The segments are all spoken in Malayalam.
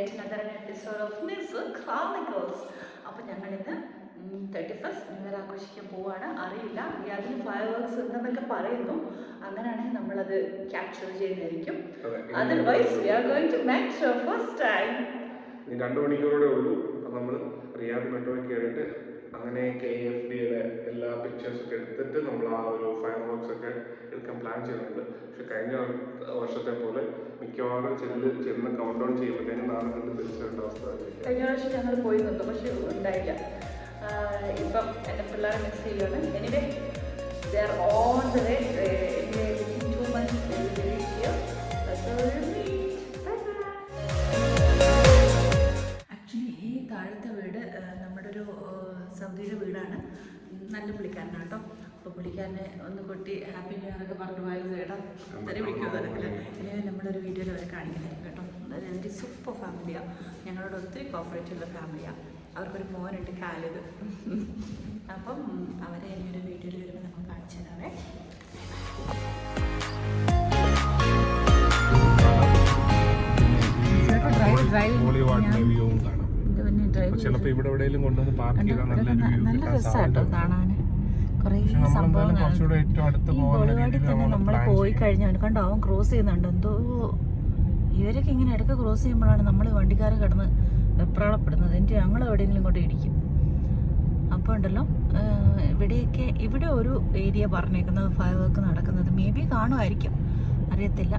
Yet another episode of miss chronicles അപ്പോൾ ഞങ്ങളിന്ന് തേർട്ടി ഫസ്റ്റ് ന്യൂ ഇയർ ആഘോഷിക്കാൻ പോവാണ്. അറിയില്ല. അതിന് ഫയർ വർക്ക്സ് ഉണ്ടെന്നൊക്കെ പറയുന്നു. അങ്ങനെയാണെങ്കിൽ നമ്മളത് ക്യാപ്ചർ ചെയ്യുന്നതായിരിക്കും. അതെ. Otherwise we are going to match sure first time രണ്ട് മണിക്കൂറോടെ ഉള്ളൂ. അപ്പം നമ്മൾ റിയാദ് മെട്രോയിൽ കയറിയിട്ട് അങ്ങനെ കെ എഫ് ഡിയുടെ എല്ലാ പിക്ചേഴ്സ് ഒക്കെ എടുത്തിട്ട് നമ്മൾ ആ ഒരു ഫയർ വർക്ക്സ് ഒക്കെ എടുക്കാൻ പ്ലാൻ ചെയ്യുന്നുണ്ട്. പക്ഷെ കഴിഞ്ഞ വർഷത്തെ പോലെ മിക്കവാറും ചെല്ല് ചെന്ന് കൗണ്ട് ഡൗൺ ചെയ്യുമ്പോഴത്തേനും നാളെ കണ്ട് തിരിച്ചേണ്ട അവസ്ഥ കഴിഞ്ഞ വർഷം ഞങ്ങൾ പോയി നിന്നു പക്ഷെ ഉണ്ടായില്ല. ഇപ്പം എന്റെ പിള്ളേരെ മിക്സ് ചെയ്യുകയാണ് anyway they are on the way to months actually ഈ താഴത്തെ വീട് നമ്മുടെ ഒരു സൗദിയുടെ വീടാണ്. നല്ല പുള്ളിക്കാരനാണ് കേട്ടോ. അപ്പോൾ പുള്ളിക്കാരനെ ഒന്ന് കൊട്ടി ഹാപ്പി ന്യൂ ഇയർ ഒക്കെ പറഞ്ഞു പോയത് ചേട്ടാ? തെറി വിളിക്കുന്ന തരത്തിൽ. ഇനി നമ്മളൊരു വീഡിയോയിൽ അവരെ കാണിക്കുന്നതായിരിക്കും കേട്ടോ. ഒരു സൂപ്പർ ഫാമിലിയാണ് ഞങ്ങളോട് ഒത്തിരി കോപ്പറേറ്റ് ഉള്ള ഫാമിലിയാണ് അവർക്കൊരു മോനുണ്ട് കാലിത്. അപ്പം അവരെ ഇനി ഒരു വീഡിയോയിൽ വരുമ്പോൾ നമ്മൾ കാണിച്ചു തരാവേ. ഹോളിവാർഡിലെ വ്യൂവും പിന്നെ ഡ്രൈവ് ചിലപ്പോൾ ഇവിടെ എവിടെയെങ്കിലും കൊണ്ടുവന്ന് പാർക്ക് ചെയ്താൽ നല്ല നല്ല രസമാട്ടോ കാണാൻ കുറേ സംഭവങ്ങളാണ് ഈ പോകുന്ന തന്നെ നമ്മൾ പോയി കഴിഞ്ഞാൽ കണ്ടോ? അവൻ ക്രോസ് ചെയ്യുന്നുണ്ട്. എന്തോ ഇവരൊക്കെ ഇങ്ങനെ ഇടയ്ക്ക് ക്രോസ് ചെയ്യുമ്പോഴാണ് നമ്മൾ വണ്ടിക്കാരെ കിടന്ന് വെപ്രാളപ്പെടുന്നത്. എന്റെ ഞങ്ങൾ എവിടെയെങ്കിലും ഇങ്ങോട്ട് ഇടിക്കും. അപ്പോൾ ഉണ്ടല്ലോ ഇവിടെയൊക്കെ ഇവിടെ ഒരു ഏരിയ പറഞ്ഞേക്കുന്നത് ഫയർ വർക്ക് നടക്കുന്നത്. മേ ബി കാണുമായിരിക്കും. അറിയത്തില്ല.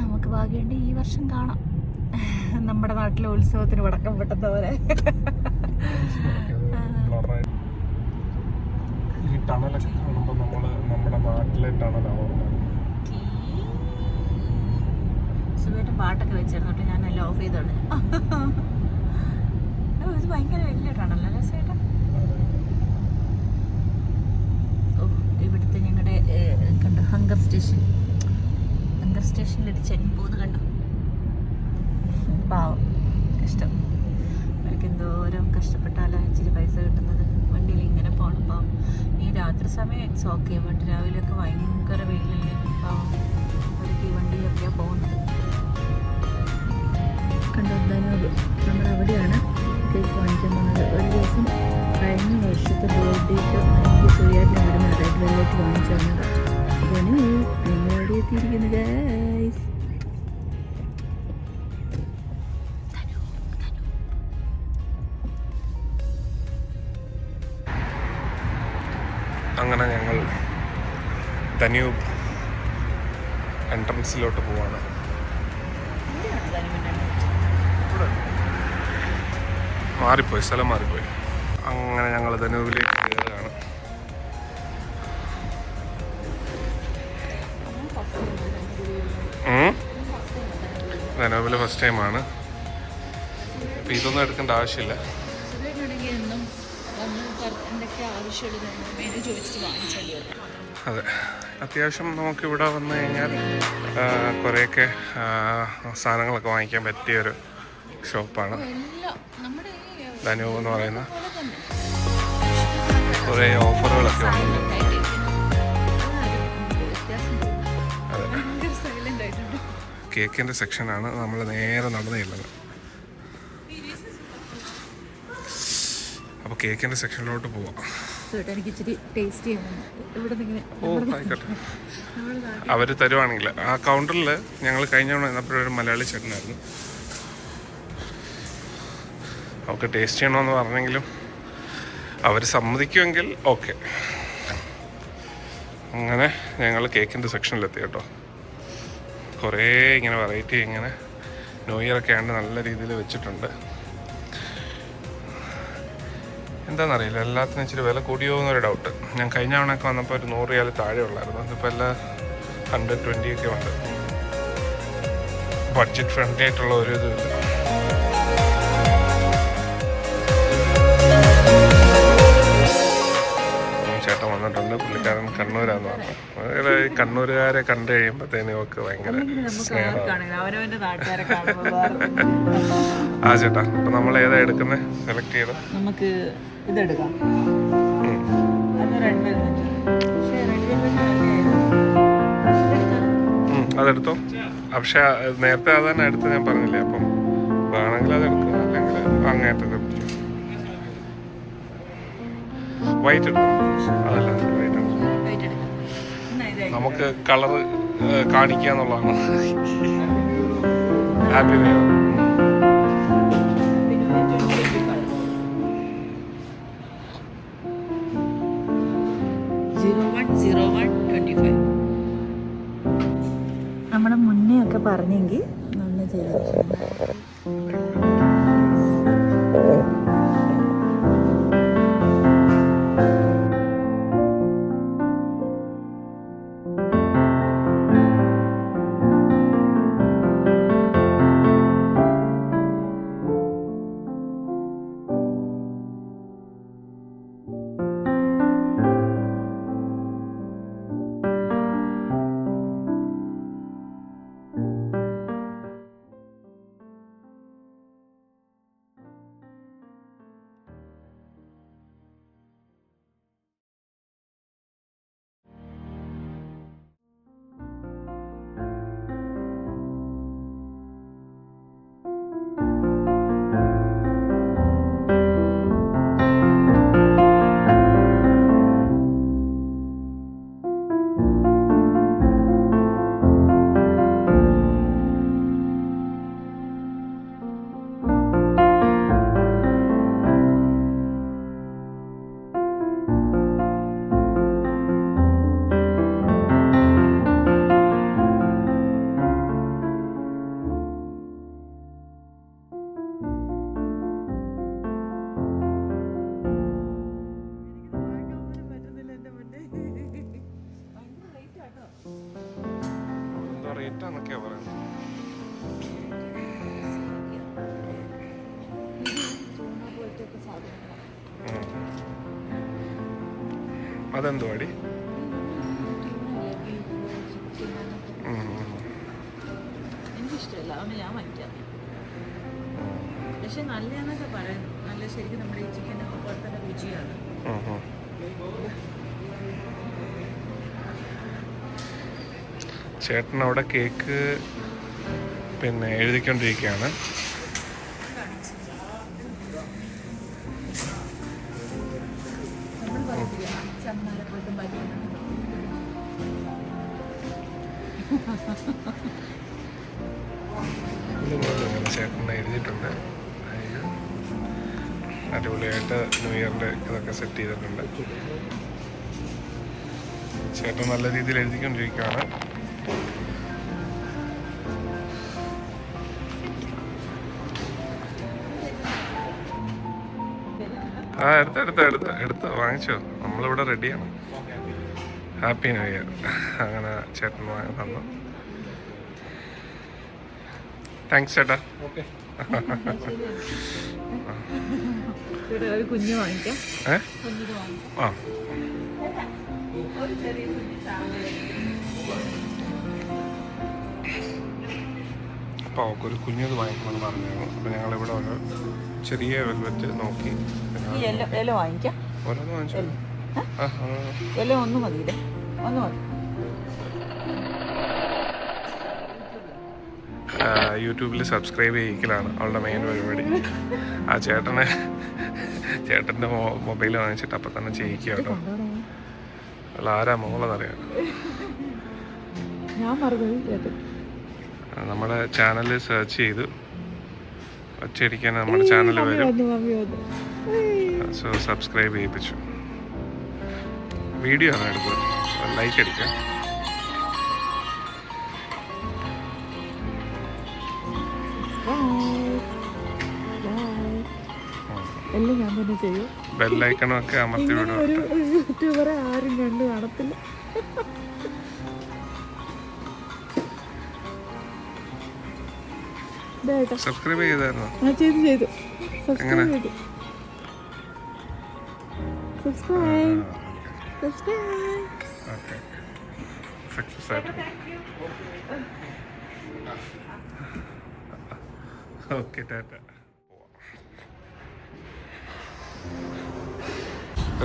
നമുക്ക് ഭാഗ്യമുണ്ട് ഈ വർഷം കാണാം. നമ്മുടെ നാട്ടിലെ ഉത്സവത്തിന് വടക്കം പെട്ടത് പോലെ ഈ ടണലൊക്കെ കാണുമ്പോൾ നമ്മൾ നമ്മുടെ നാട്ടിലെ ടണലാവും സുഖമായിട്ട് പാട്ടൊക്കെ വെച്ചിരുന്നു കേട്ടോ. ഞാൻ എല്ലാം ഓഫ് ചെയ്തോണ്ട് ഇത് ഭയങ്കര വലിയ ടണലാണ് രസമായിട്ട്. ഓ ഇവിടുത്തെ ഞങ്ങളുടെ കണ്ടു ഹങ്കർ സ്റ്റേഷൻ. ഹങ്കർ സ്റ്റേഷനിൽ ഒരു ചെൻ പോകുന്നത് കണ്ടോ? പാവം. കഷ്ടം. അവർക്ക് എന്തോരം കഷ്ടപ്പെട്ടാലോ ഇച്ചിരി പൈസ കിട്ടുന്നത്. വണ്ടിയിൽ ഇങ്ങനെ പോകണം പാവം. ഈ രാത്രി സമയം ഇറ്റ്സ് ഓക്കെ. ബട്ട് രാവിലെയൊക്കെ ഭയങ്കര വെയിലല്ലേ? പാവം. അവർക്ക് ഈ വണ്ടിയിലൊക്കെയാണ് പോകുന്നത്. കണ്ടോ എന്തായാലും നമ്മൾ അവിടെയാണ് കേക്ക് വാങ്ങിക്കാൻ പോകുന്നത്? ഒരു ദിവസം കഴിഞ്ഞ വർഷത്തെ ബർത്ത്ഡേക്ക് എനിക്ക് സൂര്യാട്ടിന് നിന്ന് റെഡ് വെള്ളത്തിൽ വാങ്ങിച്ചു തന്നത്. ധനു നിങ്ങൾ എവിടെ ധന്യൂബ് എൻട്രൻസിലോട്ട് പോവാണ്. മാറിപ്പോയി സ്ഥലം മാറിപ്പോയി. അങ്ങനെ ഞങ്ങൾ ധനൂബിലേക്ക് കയറുകയാണ്. ധനൂബിൽ ഫസ്റ്റ് ടൈമാണ് അപ്പം ഇതൊന്നും എടുക്കേണ്ട ആവശ്യമില്ല. ആവശ്യമുള്ളത് ചോദിച്ചിട്ട് വാങ്ങിച്ചല്ലേ അതെ. അത്യാവശ്യം നമുക്ക് ഇവിടെ വന്നു കഴിഞ്ഞാൽ കുറേയൊക്കെ സാധനങ്ങളൊക്കെ വാങ്ങിക്കാൻ പറ്റിയ ഒരു ഷോപ്പാണ്. ധനു എന്ന് പറയുന്ന കുറേ ഓഫറുകളൊക്കെ ഉണ്ട്. കേക്കിന്റെ സെക്ഷനാണ് നമ്മൾ നേരെ നടന്നു ചെല്ലുന്നത് അപ്പോൾ കേക്കിന്റെ സെക്ഷനിലോട്ട് പോവാം. ചേട്ടാ എനിക്ക് ഇച്ചിരി ടേസ്റ്റ് ഓ അവർ തരുവാണെങ്കിൽ. ആ കൗണ്ടറിൽ ഞങ്ങൾ കഴിഞ്ഞ തവണ നിന്നപ്പോഴൊരു മലയാളി ചേട്ടനായിരുന്നു. അവർക്ക് ടേസ്റ്റ് ചെയ്യണമെന്ന് പറഞ്ഞെങ്കിലും അവർ സമ്മതിക്കുമെങ്കിൽ ഓക്കെ അങ്ങനെ ഞങ്ങൾ കേക്കിന്റെ സെക്ഷനിലെത്തി കേട്ടോ. കുറേ ഇങ്ങനെ വെറൈറ്റി ഇങ്ങനെ ന്യൂ ഇയർ ഒക്കെ ആണ്ട് നല്ല രീതിയിൽ വെച്ചിട്ടുണ്ട്. എന്താണെന്നറിയില്ല എല്ലാത്തിനും ഇച്ചിരി വില കൂടിയോ എന്നൊരു ഡൗട്ട് ഞാൻ കഴിഞ്ഞ തവണയൊക്കെ വന്നപ്പോൾ ഒരു നൂറ് റിയാൽ താഴെ ഉള്ളായിരുന്നു. അതിപ്പോൾ എല്ലാം ഹൺഡ്രഡ് ട്വന്റി ഒക്കെ ഉണ്ട്. ബഡ്ജറ്റ് ഫ്രണ്ട്ലി ആയിട്ടുള്ള ഒരു ഇത് ചേട്ടൻ വന്നിട്ടുണ്ട്. പുള്ളിക്കാരൻ കണ്ണൂരാന്ന് പറഞ്ഞു. കണ്ണൂരുകാരെ കണ്ടു കഴിയുമ്പോഴത്തേനും ഒക്കെ ഭയങ്കര സ്നേഹമാണ്. ആ ചേട്ടാ. അപ്പൊ നമ്മൾ ഏതാ എടുക്കുന്നത് സെലക്ട് ചെയ്ത്? നമുക്ക് ഇതെടുക്കാം. അതെടുത്തോ? പക്ഷെ നേരത്തെ അത് തന്നെ എടുത്ത് ഞാൻ പറഞ്ഞില്ലേ അപ്പം വേണമെങ്കിൽ അത് എടുക്കുക അല്ലെങ്കിൽ അങ്ങേറ്റത് വൈറ്റ് എടുക്കും അതല്ല വൈറ്റ് എടുക്കും. നമുക്ക് കളറ് കാണിക്കുക എന്നുള്ളതാണ് happy new year zero one twenty five നമ്മുടെ മുന്നേ ഒക്കെ പറഞ്ഞെങ്കിൽ നന്ദി ചെയ്തു. എന്നൊക്കെയാ പറയുന്നത്. അതെന്തോ അടി എനിക്കിഷ്ടമല്ല അതുകൊണ്ട് ഞാൻ വയ്ക്കാം പക്ഷെ നല്ലതെന്നൊക്കെ പറയുന്നു. നല്ല ശരിക്കും നമ്മുടെ ഈ ചിക്കന്റെ പോലെ തന്നെ രുചിയാണ്. ചേട്ടൻ അവിടെ കേക്ക് പിന്നെ എഴുതിക്കൊണ്ടിരിക്കുകയാണ്. ചേട്ടൻ എഴുതിയിട്ടുണ്ട്. അടിപൊളിയായിട്ട് ന്യൂ ഇയറിന്റെ ഇതൊക്കെ സെറ്റ് ചെയ്തിട്ടുണ്ട്. ചേട്ടൻ നല്ല രീതിയിൽ എഴുതിക്കൊണ്ടിരിക്കുകയാണ്. ആ എടുത്ത എടുത്ത എടുത്ത എടുത്ത്. വാങ്ങിച്ചോ. നമ്മളിവിടെ റെഡിയാണ് ഹാപ്പി ന്യൂ ഇയർ അങ്ങനെ ചേട്ടൻ വാങ്ങി തന്നു. താങ്ക്സ് ചേട്ടാ. ഇവിടെ കുഞ്ഞിത് വാങ്ങിക്കാം ഒരു അപ്പോൾ കുഞ്ഞത് വാങ്ങിക്കണമെന്ന് പറഞ്ഞായിരുന്നു. അപ്പോൾ ഞങ്ങളിവിടെ ഒരു ചെറിയ വെൽവെറ്റ് നോക്കി. ഈ യെല്ലോ യെല്ലോ വാങ്ങിക്കാം. ഓരോന്ന് വാങ്ങിച്ചു. ആ ആ. യെല്ലോ ഒന്ന് മതിയില്ലേ ഒന്ന് മതി. യൂട്യൂബിൽ സബ്സ്ക്രൈബ് ചെയ്യിക്കലാണ് അവളുടെ മെയിൻ പരിപാടി. ആ ചേട്ടനെ ചേട്ടന്റെ മൊബൈൽ വാങ്ങിച്ചിട്ട് അപ്പം തന്നെ ചെയ്യിക്കുക കേട്ടോ. അവൾ ആരാ മോളെന്നറിയാം. ഞാൻ മറുപടി നമ്മുടെ ചാനൽ സെർച്ച് ചെയ്തു. ഒറ്റയടിക്കാൻ നമ്മുടെ ചാനൽ വരും. So subscribe ചെയ്യിപ്പിച്ചു. വീഡിയോ ആണ് എടുത്തത്. ലൈക്ക് അടിക്കാം എല്ലാം ഞാൻ തന്നെ ചെയ്യും. ബെല്ലൈക്കണും അമർത്തി വിടും ഒരു യൂട്യൂബറെ ആരും കണ്ടു കാണത്തില്ല. കേട്ടോ സബ്സ്ക്രൈബ് ചെയ്തായിരുന്നു? ആ ചെയ്തു ചെയ്തു? സബ്സ്ക്രൈബ് ചെയ്തു. സബ്സ്ക്രൈബ് സബ്സ്ക്രൈബ് ഓക്കെ സക്സസ് ആയിട്ട് ഓക്കെ ടാറ്റ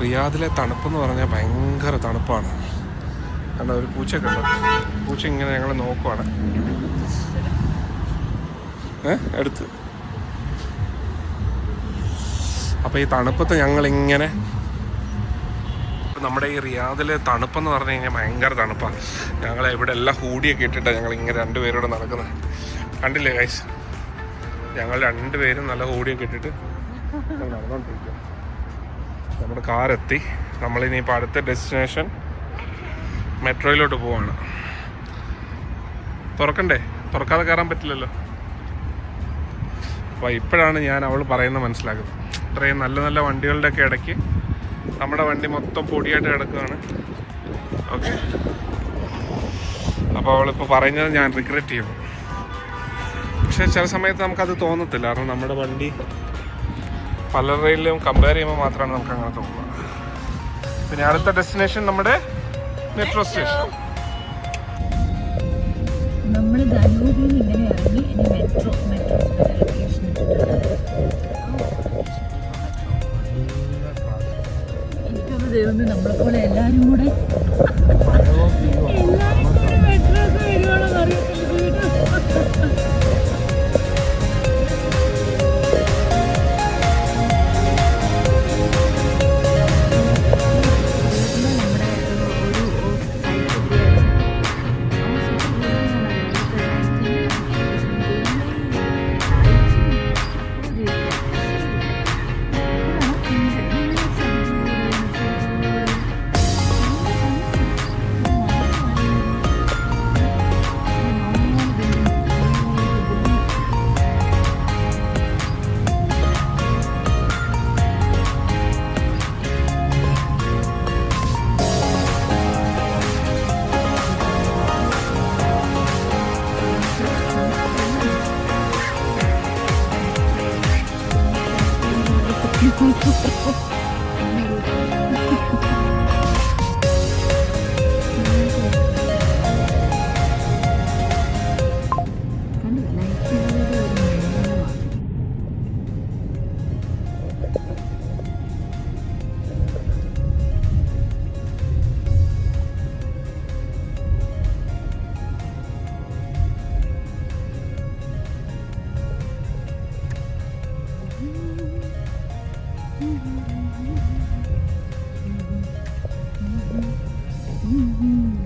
റിയാദിലെ തണുപ്പെന്ന് പറഞ്ഞാൽ ഭയങ്കര തണുപ്പാണ്. കണ്ട ഒരു ഉണ്ട് പൂച്ച ഇങ്ങനെ ഞങ്ങൾ നോക്കുവാണ്. എടുത്ത്. അപ്പോൾ ഈ തണുപ്പത്ത് ഞങ്ങളിങ്ങനെ നമ്മുടെ ഈ റിയാദിലെ തണുപ്പെന്ന് പറഞ്ഞു കഴിഞ്ഞാൽ ഭയങ്കര തണുപ്പാണ് ഞങ്ങൾ ഇവിടെ എല്ലാം ഹൂടിയൊക്കെ ഇട്ടിട്ടാണ് ഞങ്ങൾ ഇങ്ങനെ രണ്ടുപേരോട് നടക്കുന്നത്. കണ്ടില്ലേ ഗൈസ് ഞങ്ങൾ രണ്ടുപേരും നല്ല ഹൂടിയൊക്കെ ഇട്ടിട്ട് നടന്നുകൊണ്ടിരിക്കുക നമ്മുടെ കാറെത്തി നമ്മളിനിയിപ്പോൾ അടുത്ത ഡെസ്റ്റിനേഷൻ മെട്രോയിലോട്ട് പോവാണ്. തുറക്കണ്ടേ? തുറക്കാതെ കയറാൻ പറ്റില്ലല്ലോ. അപ്പോൾ ഇപ്പോഴാണ് ഞാൻ അവൾ പറയുന്നത് മനസ്സിലാക്കുന്നത്. ഇത്രയും നല്ല നല്ല വണ്ടികളുടെ ഒക്കെ ഇടയ്ക്ക് നമ്മുടെ വണ്ടി മൊത്തം പൊടിയായിട്ട് കിടക്കുകയാണ്. ഓക്കെ. അപ്പോൾ അവളിപ്പോൾ പറയുന്നത് ഞാൻ റിഗ്രറ്റ് ചെയ്യും. പക്ഷേ ചില സമയത്ത് നമുക്കത് തോന്നത്തില്ല. കാരണം നമ്മുടെ വണ്ടി പലരുടെയിലും കമ്പയർ ചെയ്യുമ്പോൾ മാത്രമാണ് നമുക്ക് അങ്ങനെ തോന്നുന്നത് പിന്നെ അടുത്ത ഡെസ്റ്റിനേഷൻ നമ്മുടെ മെട്രോ സ്റ്റേഷൻ നമ്മൾ ധനൂപിയിൽ ഇങ്ങനെ ഇറങ്ങി മെട്രോ മെട്രോ എനിക്കൊന്ന് ദൈവമേ നമ്മളെപ്പോലെ എല്ലാവരും കൂടെ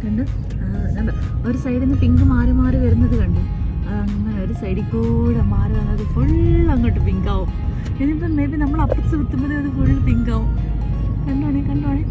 കണ്ടു? ഒരു സൈഡിൽ നിന്ന് പിങ്ക് മാറി മാറി വരുന്നത് കണ്ടു? അങ്ങനെ ഒരു സൈഡിൽ കൂടെ മാറി വന്നത് ഫുൾ അങ്ങോട്ട് പിങ്ക് ആവും. ഇനിയിപ്പം മേ ബി നമ്മൾ അപ്പുറത്ത് കുത്തുമ്പോൾ അത് ഫുൾ പിങ്ക് ആവും. കണ്ടോണേ കണ്ടോണേ?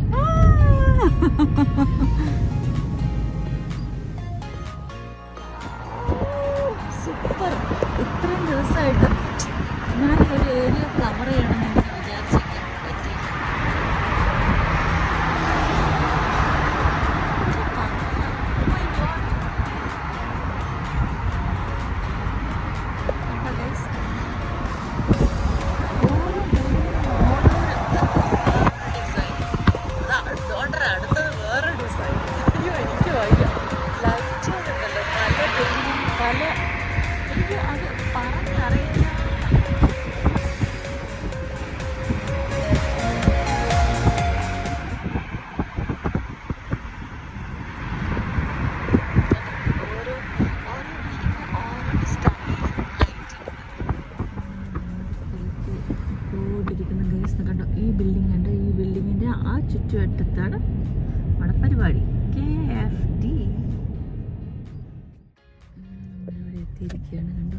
എത്തിയിരിക്കുകയാണ് കണ്ടോ.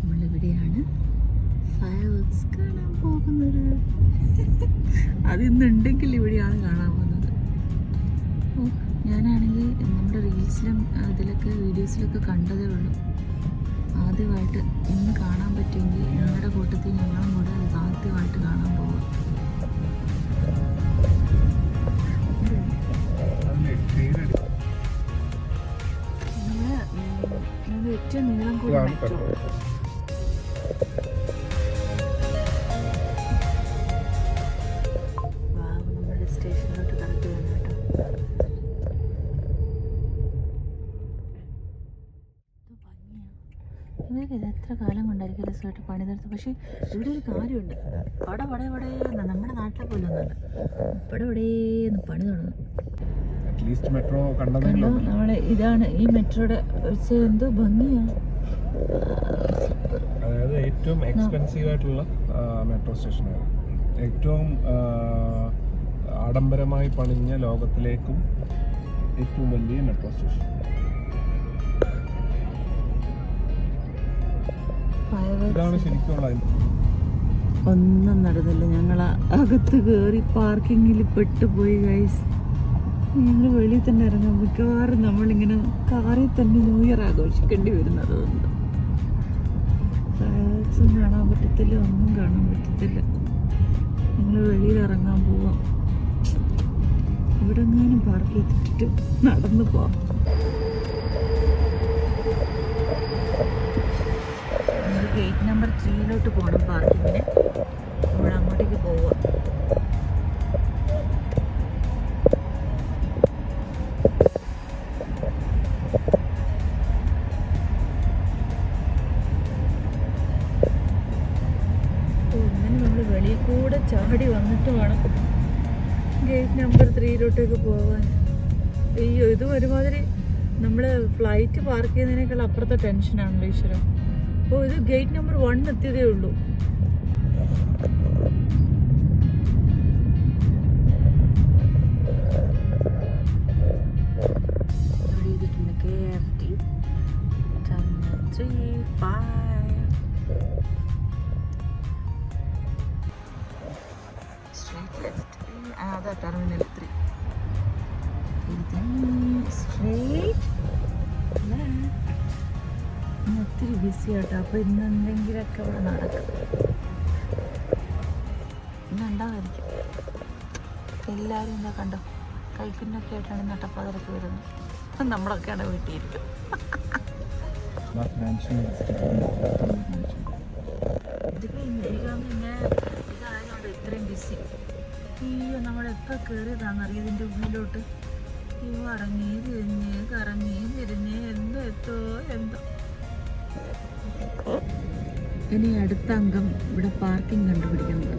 നമ്മളിവിടെയാണ് ഫയർ വർക്ക്സ് കാണാൻ പോകുന്നത്. അതിന്നുണ്ടെങ്കിൽ ഇവിടെയാണ് കാണാൻ പോകുന്നത്. ഞാനാണെങ്കിൽ നമ്മുടെ റീൽസിലും അതിലൊക്കെ വീഡിയോസിലൊക്കെ കണ്ടതേ ഉള്ളൂ. ആദ്യമായിട്ട് ഇന്ന് കാണാൻ പറ്റുമെങ്കിൽ ഞങ്ങളുടെ കൂട്ടത്തിൽ ഞങ്ങളും കൂടെ അത് ആദ്യമായിട്ട് കാണാൻ പോവാം. നമ്മൾ ഞങ്ങൾ ഏറ്റവും നീളം കൂടി മെട്രോ ഇവർക്ക് ഇത് എത്ര കാലം കൊണ്ടായിരിക്കും റിസോർട്ട് പണിതെടുത്ത് പക്ഷേ ഇവിടെ ഒരു കാര്യമുണ്ട്. പട പടേ പടയെന്ന് നമ്മുടെ നാട്ടിലെ പോലെ ഒന്നല്ല പട പടേന്ന് പണി തുടങ്ങും. അറ്റ്ലീസ്റ്റ് മെട്രോ കണ്ടതെങ്കിലും നമ്മളെ ഇതാണ്. ഈ മെട്രോയുടെ പക്ഷേ എന്തോ ഭംഗിയാണ് അതായത് ഏറ്റവും എക്സ്പെൻസീവ് ആയിട്ടുള്ള മെട്രോ സ്റ്റേഷനാണ്. ഏറ്റവും ആഡംബരമായി പണിഞ്ഞ ലോകത്തിലേക്കും ഏറ്റവും വലിയ മെട്രോ സ്റ്റേഷൻ. ഇതാണ് ശരിക്കുള്ള ഒന്നും നടന്നില്ല. ഞങ്ങൾ അകത്ത് കയറി പാർക്കിങ്ങിൽ പെട്ടുപോയി ഗൈസ് ഞങ്ങൾ വെളിയിൽ തന്നെ ഇറങ്ങാം മിക്കവാറും നമ്മളിങ്ങനെ കാറിൽ തന്നെ ന്യൂ ഇയർ ആഘോഷിക്കേണ്ടി വരുന്നത് കൊണ്ട് കാണാൻ പറ്റത്തില്ല ഒന്നും കാണാൻ പറ്റത്തില്ല. ഞങ്ങൾ വെളിയിൽ ഇറങ്ങാൻ പോവാം. ഇവിടെ എങ്ങാനും പാർക്ക് നടന്നു പോവാം. ഗേറ്റ് നമ്പർ ത്രീയിലോട്ട് പോകണം പാർക്കിങ്ങിന് നമ്മൾ അങ്ങോട്ടേക്ക് പോവുക ഇങ്ങനെ കൂടെ ചാടി വന്നിട്ട് വേണം ഗേറ്റ് നമ്പർ ത്രീയിലോട്ടേക്ക് പോകാൻ അയ്യോ ഇത് ഒരുമാതിരി നമ്മൾ ഫ്ലൈറ്റ് പാർക്ക് ചെയ്യുന്നതിനേക്കാൾ അപ്പുറത്തെ ടെൻഷനാണല്ലോ ഈശ്വരം ഓ ഇത് ഗേറ്റ് നമ്പർ വൺ എത്തിയതേ ഉള്ളൂ. ഒത്തിരി ബിസി ആട്ടോ. അപ്പോൾ ഇന്ന് എന്തെങ്കിലുമൊക്കെ ഇവിടെ നടക്കും. ഇന്ന് ഉണ്ടാവായിരിക്കും എല്ലാവരും എന്താ കണ്ടോ? കൈപ്പിന്നൊക്കെ ആയിട്ടാണ് നട്ടപ്പാതിരക്ക് വരുന്നത്. നമ്മളൊക്കെയാണ് വീട്ടിയിരിക്കും ഇത്രയും ബിസി അയ്യോ എപ്പോൾ അറിയാം ഇതിന്റെ ഉള്ളിലോട്ട്? അയ്യോ ഇറങ്ങി തിരിഞ്ഞ് കറങ്ങി തിരിഞ്ഞ് എന്തോ എത്തോ എന്തോ. ഇനി അടുത്ത അംഗം ഇവിടെ പാർക്കിംഗ് കണ്ടുപിടിക്കുന്നത്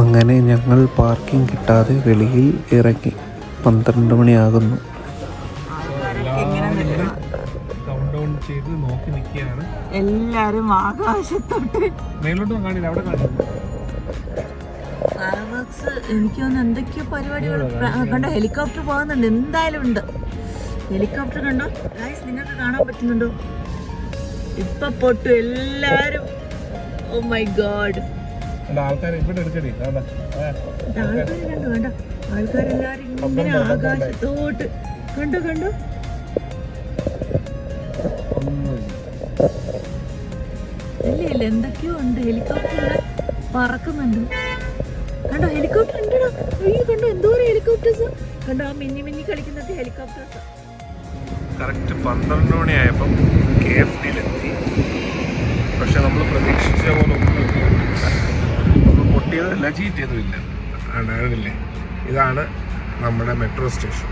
അങ്ങനെ ഞങ്ങൾ പാർക്കിംഗ് കിട്ടാതെ വെളിയിൽ ഇറങ്ങി പന്ത്രണ്ട് മണിയാകുന്നു. എല്ലാരും ആകാശത്തോട്ട്. മേലോട്ട് കാണില്ല അവിടെ ഫയർവർക്സ് എനിക്ക് തോന്നുന്നു എന്തൊക്കെയോ പരിപാടികൾ കണ്ടോ ഹെലികോപ്റ്റർ പോകുന്നുണ്ട് എന്തായാലും ഉണ്ട്. ഹെലികോപ്റ്റർ കണ്ടോ? ഗൈസ് നിങ്ങൾക്ക് കാണാൻ പറ്റുന്നുണ്ടോ? ഇപ്പൊ പൊട്ടു എല്ലാരും. ഓ മൈ ഗോഡ് ആൾക്കാരെല്ലാരും ഇങ്ങനെ ആകാശത്തോട്ട്. കണ്ടോ കണ്ടോ? ഇല്ല ഇല്ല എന്തൊക്കെയോ ഉണ്ട്. ഹെലികോപ്റ്റർ പറക്കുന്നുണ്ട്. കണ്ടോ ഹെലികോപ്റ്റർ ഉണ്ടോ അയ്യോ കണ്ടോ എന്തോരം ഹെലികോപ്റ്റേഴ്സ്. കണ്ടോ ആ മിന്നി മിന്നി കളിക്കുന്നത് ഹെലികോപ്റ്റേഴ്സ്. കറക്റ്റ് പന്ത്രണ്ട് മണിയായപ്പം കെ എഫ് ഡിയിലെത്തി. പക്ഷെ നമ്മൾ പ്രതീക്ഷിച്ച പോലെ ഒന്നും നമ്മൾ പൊട്ടിയതല്ല ചീറ്റിയതുമില്ല ഉണ്ടായിരുന്നില്ലേ ഇതാണ് നമ്മുടെ മെട്രോ സ്റ്റേഷൻ.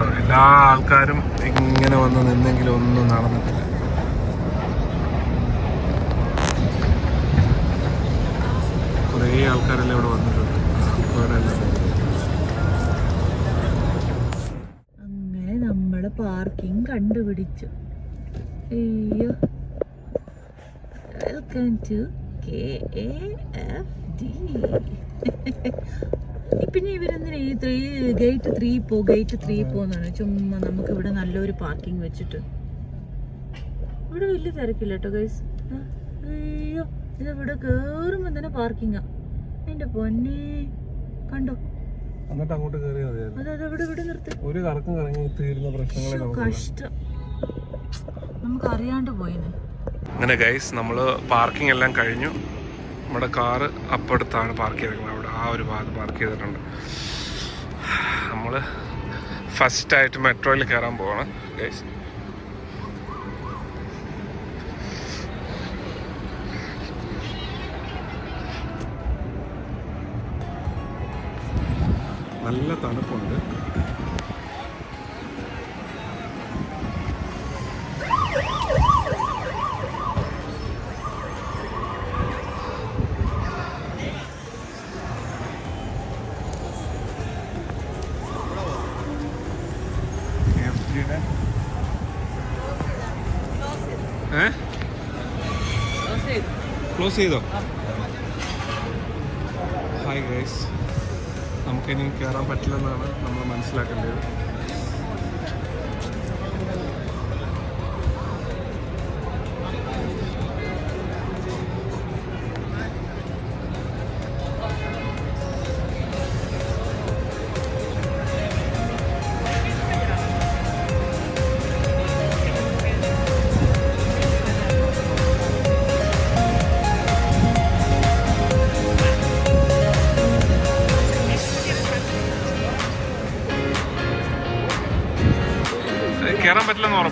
കണ്ടോ എല്ലാ ആൾക്കാരും ഇങ്ങനെ വന്ന് നിന്നെങ്കിലും ഒന്നും നടന്നിട്ടില്ല. കുറേ ആൾക്കാരെല്ലാം ഇവിടെ വന്നിട്ടുണ്ട്. അങ്ങനെ നമ്മൾ പാർക്കിംഗ് കണ്ടുപിടിച്ചു. അയ്യോ. Welcome to K F D പിന്നെ ഇവരെന്തിനാ ഈ ത്രീ ഗേറ്റ് ത്രീ പോ ഗേറ്റ് ത്രീ പോന്നാണ് ചുമ്മാ നമുക്ക് ഇവിടെ നല്ലൊരു പാർക്കിംഗ് വെച്ചിട്ട്. ഇവിടെ വലിയ തിരക്കില്ല കേട്ടോ ഗൈസ് അയ്യോ ഇത് ഇവിടെ കേറുമ്പോ തന്നെ പാർക്കിങ്ങാ എന്റെ പൊന്നെ കണ്ടോ? എന്നിട്ട് അങ്ങോട്ട് കയറിയാൽ ഒരു കറക്കം കറങ്ങി തീരുന്ന പ്രശ്നങ്ങളെ ശ്ശോ, കഷ്ടം. നമുക്ക് അറിയാണ്ട് പോയിന്. അങ്ങനെ ഗൈസ് നമ്മൾ പാർക്കിംഗ് എല്ലാം കഴിഞ്ഞു. നമ്മുടെ കാറ് അപ്പടുത്താണ് പാർക്ക് ചെയ്തിരിക്കുന്നത് അവിടെ ആ ഒരു ഭാഗത്ത് പാർക്ക് ചെയ്തിട്ടുണ്ട്. നമ്മൾ ഫസ്റ്റായിട്ട് മെട്രോയിൽ കയറാൻ പോവാണ് ഗൈസ് ക്ലോസ് ചെയ്തോ ഹായ് ഗൈസ് നമുക്കിനി കയറാൻ പറ്റില്ലെന്നാണ് നമ്മൾ മനസ്സിലാക്കേണ്ടത്.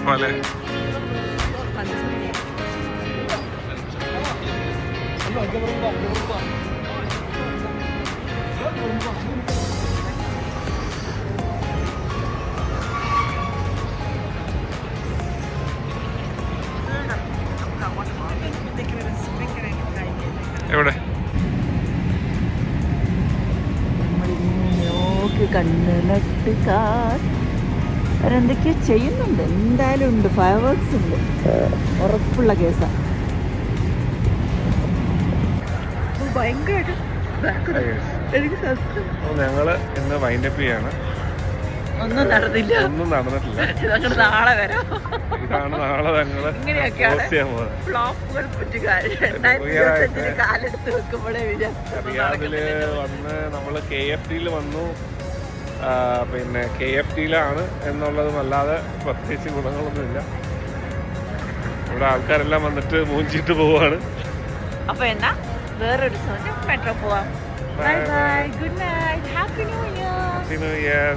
Valeu. ചെയ്യുന്നുണ്ട്. എന്തായാലും ഉണ്ട്. ഫയർ വർക്ക്സ് ഉണ്ട്. ഉറപ്പുള്ള കേസാ. ഭയങ്കരമായിട്ട് എനിക്ക് സത്യം. ഞങ്ങൾ ഇന്ന് വൈൻഡപ്പ് ചെയ്യാണ്. ഒന്നും നടന്നില്ല. ഒന്നും നടന്നിട്ടില്ല. ഇതങ്ങോട്ട് നാളെ വരാം. ഇതാണ് നാളെ ഞങ്ങൾ ഇങ്ങനെയൊക്കെയാണ് ഫ്ലോപ്പുകൾ കാലെടുത്ത് വെക്കുമ്പോഴേ വിചാരിച്ചു വന്ന് നമ്മൾ കെ എഫ് ഡിയിൽ വന്നു. പിന്നെ കെ എഫ് ഡിയിലാണ് എന്നുള്ളതും അല്ലാതെ പ്രത്യേകിച്ച് ഗുണങ്ങളൊന്നുമില്ല. ഇവിടെ ആൾക്കാരെല്ലാം വന്നിട്ട് മൂഞ്ചിട്ട് പോവാണ്. അപ്പൊ എന്നാ വേറൊരു ദിവസം മെട്രോ പോവാം. Bye bye good night happy new year happy new year